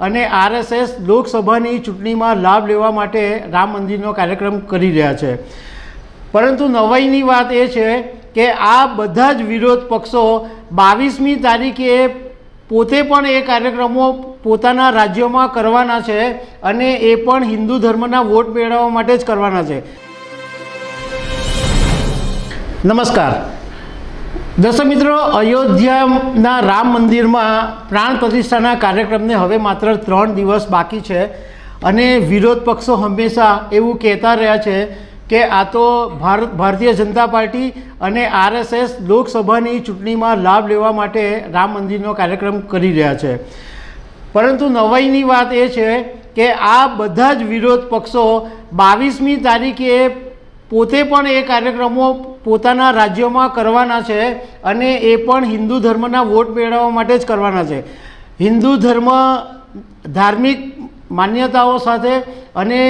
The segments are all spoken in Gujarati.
અને આરએસએસ લોકસભાની ચૂંટણીમાં લાભ લેવા માટે રામ મંદિરનો કાર્યક્રમ કરી રહ્યા છે. પરંતુ નવાઈની વાત એ છે કે આ બધા જ વિરોધ પક્ષો બાવીસમી તારીખે પોતે પણ એ કાર્યક્રમો પોતાના રાજ્યોમાં કરવાના છે અને એ પણ હિન્દુ ધર્મના વોટ મેળવવા માટે જ કરવાના છે. નમસ્કાર. દર્શક મિત્રો, અયોધ્યાના રામ મંદિરમાં પ્રાણ પ્રતિષ્ઠાના કાર્યક્રમને હવે માત્ર ત્રણ દિવસ બાકી છે અને વિરોધ પક્ષો હંમેશા એવું કહેતા રહ્યા છે કે આ તો ભારત, ભારતીય જનતા પાર્ટી અને આરએસએસ લોકસભાની ચૂંટણીમાં લાભ લેવા માટે રામ મંદિરનો કાર્યક્રમ કરી રહ્યા છે. પરંતુ નવાઈની વાત એ છે કે આ બધા જ વિરોધ પક્ષો બાવીસમી તારીખે પોતે પણ એ કાર્યક્રમો પોતાના રાજ્યોમાં કરવાના છે અને એ પણ હિન્દુ ધર્મના વોટ મેળવવા માટે જ કરવાના છે. હિન્દુ ધર્મ ધાર્મિક માન્યતાઓ સાથે અને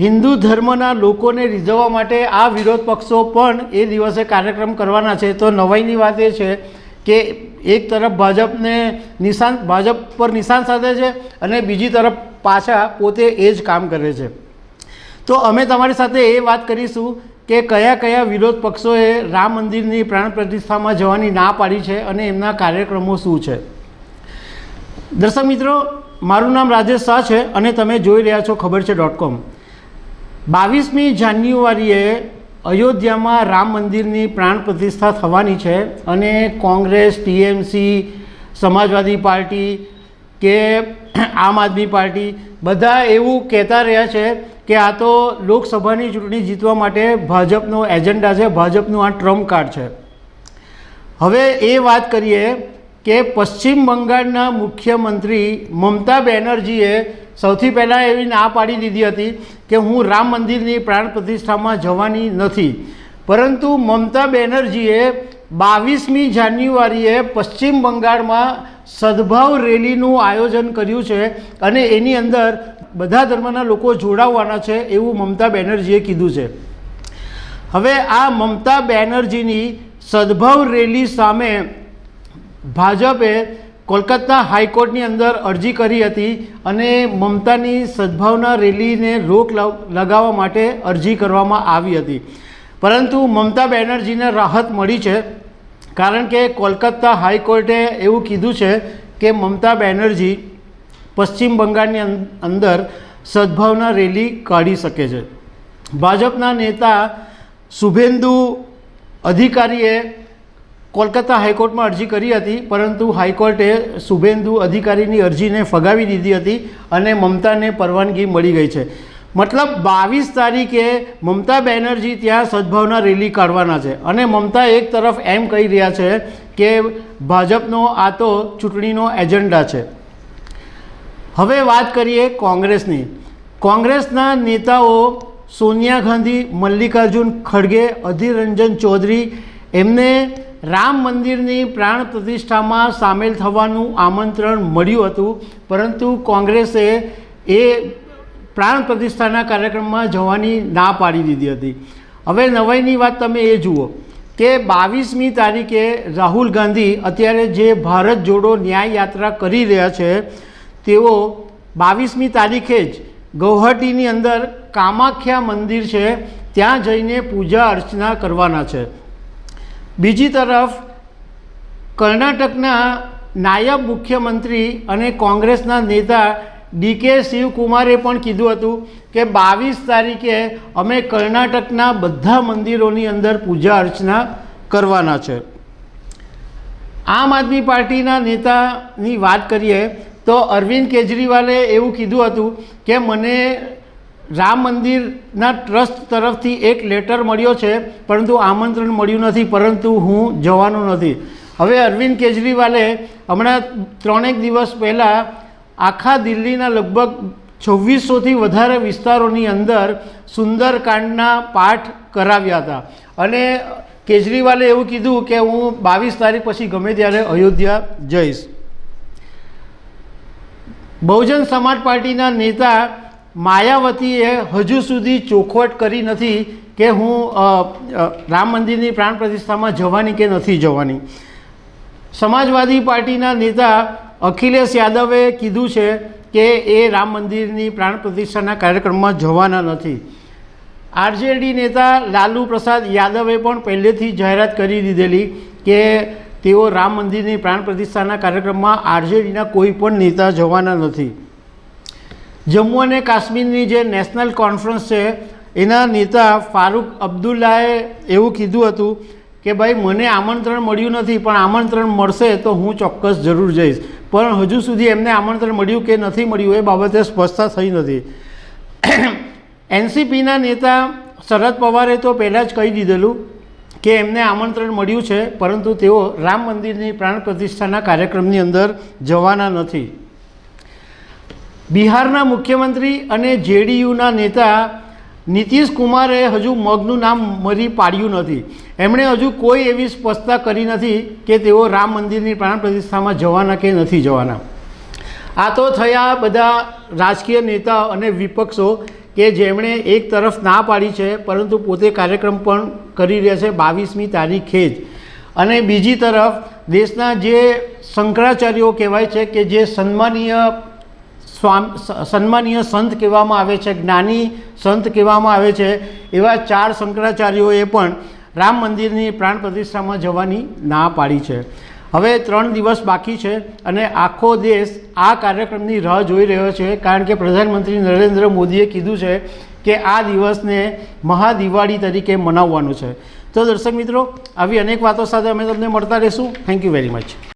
હિન્દુ ધર્મના લોકોને રીઝવવા માટે આ વિરોધ પક્ષો પણ એ દિવસે કાર્યક્રમ કરવાના છે. તો નવાઈની વાત એ છે કે એક તરફ ભાજપને નિશાન, ભાજપ પર નિશાન સાધે છે અને બીજી તરફ પાછા પોતે એ જ કામ કરે છે. તો અમે તમારી સાથે એ વાત કરીશું કે કયા કયા વિરોધ પક્ષોએ રામ મંદિરની પ્રાણ પ્રતિષ્ઠામાં જવાની ના પાડી છે અને એમના કાર્યક્રમો શું છે? દર્શક મિત્રો, મારું નામ રાજેશ શાહ છે અને તમે જોઈ રહ્યા છો ખબર છે ડોટ કોમ બાવીસમી જાન્યુઆરીએ અયોધ્યામાં રામ મંદિરની પ્રાણ પ્રતિષ્ઠા થવાની છે અને કોંગ્રેસ, ટીએમસી, સમાજવાદી પાર્ટી કે આમ આદમી પાર્ટી બધા એવું કહેતા રહ્યા છે કે આ તો લોકસભાની ચૂંટણી જીતવા માટે ભાજપનો એજન્ડા છે, ભાજપનું આ ટ્રમ્પ કાર્ડ છે. હવે એ વાત કરીએ કે પશ્ચિમ બંગાળના મુખ્યમંત્રી મમતા બેનર્જીએ સૌથી પહેલાં એવી ના પાડી દીધી હતી કે હું રામ મંદિરની પ્રાણ પ્રતિષ્ઠામાં જવાની નથી. પરંતુ મમતા બેનર્જીએ બાવીસમી જાન્યુઆરીએ પશ્ચિમ બંગાળમાં સદભાવ રેલીનું આયોજન કર્યું છે અને એની અંદર બધા ધર્મના લોકો જોડાવવાના છે એવું મમતા બેનર્જીએ કીધું છે. હવે આ મમતા બેનર્જીની સદભાવ રેલી સામે ભાજપે કોલકાતા હાઈકોર્ટની અંદર અરજી કરી હતી અને મમતાની સદભાવના રેલીને રોક લગાવવા માટે અરજી કરવામાં આવી હતી. પરંતુ મમતા બેનર્જીને રાહત મળી છે, કારણ કે કોલકાતા હાઈકોર્ટે એવું કીધું છે કે મમતા બેનર્જી પશ્ચિમ બંગાળની અંદર સદભાવના રેલી કાઢી શકે છે. ભાજપના નેતા શુભેન્દુ અધિકારીએ કોલકાતા હાઈકોર્ટમાં અરજી કરી હતી, પરંતુ હાઈકોર્ટે શુભેન્દુ અધિકારીની અરજીને ફગાવી દીધી હતી અને મમતાને પરવાનગી મળી ગઈ છે. મતલબ બાવીસ તારીખે મમતા બેનર્જી ત્યાં સદભાવના રેલી કાઢવાના છે અને મમતા એક તરફ એમ કહી રહ્યા છે કે ભાજપનો આ તો ચૂંટણીનો એજન્ડા છે. હવે વાત કરીએ કોંગ્રેસની. કોંગ્રેસના નેતાઓ સોનિયા ગાંધી, મલ્લિકાર્જુન ખડગે, અધીર રંજન ચૌધરી એમને રામ મંદિરની પ્રાણ પ્રતિષ્ઠામાં સામેલ થવાનું આમંત્રણ મળ્યું હતું. પરંતુ કોંગ્રેસે એ પ્રાણ પ્રતિષ્ઠાના કાર્યક્રમમાં જવાની ના પાડી દીધી હતી. હવે નવાઈની વાત તમે એ જુઓ કે બાવીસમી તારીખે રાહુલ ગાંધી અત્યારે જે ભારત જોડો ન્યાય યાત્રા કરી રહ્યા છે તેઓ બાવીસમી તારીખે જ ગૌહાટીની અંદર કામાખ્યા મંદિર છે, ત્યાં જઈને પૂજા અર્ચના કરવાના છે. બીજી તરફ, કર્ણાટકના નાયબ મુખ્યમંત્રી અને કોંગ્રેસના નેતા ડીકે શિવકુમારે પણ કીધું હતું કે બાવીસ તારીખે અમે કર્ણાટકના બધા મંદિરોની અંદર પૂજા અર્ચના કરવાના છે. આમ આદમી પાર્ટીના નેતાની વાત કરીએ તો અરવિંદ કેજરીવાલે એવું કીધું હતું કે મને રામ મંદિરના ટ્રસ્ટ તરફથી એક લેટર મળ્યો છે, પરંતુ આમંત્રણ મળ્યું નથી, પરંતુ હું જવાનો નથી. હવે અરવિંદ કેજરીવાલે હમણાં ત્રણેક દિવસ પહેલાં આખા દિલ્હીના લગભગ છવ્વીસોથી વધારે વિસ્તારોની અંદર સુંદરકાંડના પાઠ કરાવ્યા હતા. અને કેજરીવાલે એવું કીધું કે હું બાવીસ તારીખ પછી ગમે ત્યારે અયોધ્યા જઈશ. બહુજન સમાજ પાર્ટીના નેતા માયાવતીએ હજુ સુધી ચોખવટ કરી નથી કે હું રામ મંદિરની પ્રાણ પ્રતિષ્ઠામાં જવાની કે નથી જવાની. સમાજવાદી પાર્ટીના નેતા અખિલેશ યાદવે કીધું છે કે એ રામ મંદિરની પ્રાણ પ્રતિષ્ઠાના કાર્યક્રમમાં જવાના નથી. આરજેડી નેતા લાલુ પ્રસાદ યાદવે પણ પહેલેથી જાહેરાત કરી દીધેલી કે તેઓ રામ મંદિરની પ્રાણ પ્રતિષ્ઠાના કાર્યક્રમમાં આરજેડીના કોઈ પણ નેતા જવાના નથી. જમ્મુ અને કાશ્મીરની જે નેશનલ કોન્ફરન્સ છે, એના નેતા ફારૂક અબ્દુલ્લાએ એવું કીધું હતું કે, ભાઈ, મને આમંત્રણ મળ્યું નથી, પણ આમંત્રણ મળશે તો હું ચોક્કસ જરૂર જઈશ. પણ હજુ સુધી એમને આમંત્રણ મળ્યું કે નથી મળ્યું એ બાબતે સ્પષ્ટતા થઈ નથી. એનસીપીના નેતા શરદ પવારે તો પહેલાં જ કહી દીધેલું કે એમને આમંત્રણ મળ્યું છે, પરંતુ તેઓ રામ મંદિરની પ્રાણ પ્રતિષ્ઠાના કાર્યક્રમની અંદર જવાના નથી. બિહારના મુખ્યમંત્રી અને જેડીયુના નેતા નીતિશ કુમારે હજુ મગનું નામ મરી પાડ્યું નથી. એમણે હજુ કોઈ એવી સ્પષ્ટતા કરી નથી કે તેઓ રામ મંદિરની પ્રાણ પ્રતિષ્ઠામાં જવાના કે નથી જવાના. આ તો થયા બધા રાજકીય નેતા અને વિપક્ષો કે જેમણે એક તરફ ના પાડી છે, પરંતુ પોતે કાર્યક્રમ પણ કરી રહ્યા છે બાવીસમી તારીખે જ. અને બીજી તરફ, દેશના જે શંકરાચાર્યો કહેવાય છે કે જે સન્માનીય સ્વામ સન્માનીય સંત કહેવામાં આવે છે, જ્ઞાની સંત કહેવામાં આવે છે, એવા ચાર શંકરાચાર્યોએ પણ રામ મંદિરની પ્રાણ પ્રતિષ્ઠામાં જવાની ના પાડી છે. હવે ત્રણ દિવસ બાકી છે અને આખો દેશ આ કાર્યક્રમની રાહ જોઈ રહ્યો છે, કારણ કે પ્રધાનમંત્રી નરેન્દ્ર મોદીએ કીધું છે કે આ દિવસને મહાદિવાળી તરીકે મનાવવાનું છે. તો દર્શક મિત્રો, આવી અનેક વાતો સાથે અમે તમને મળતા રહીશું. Thank you very much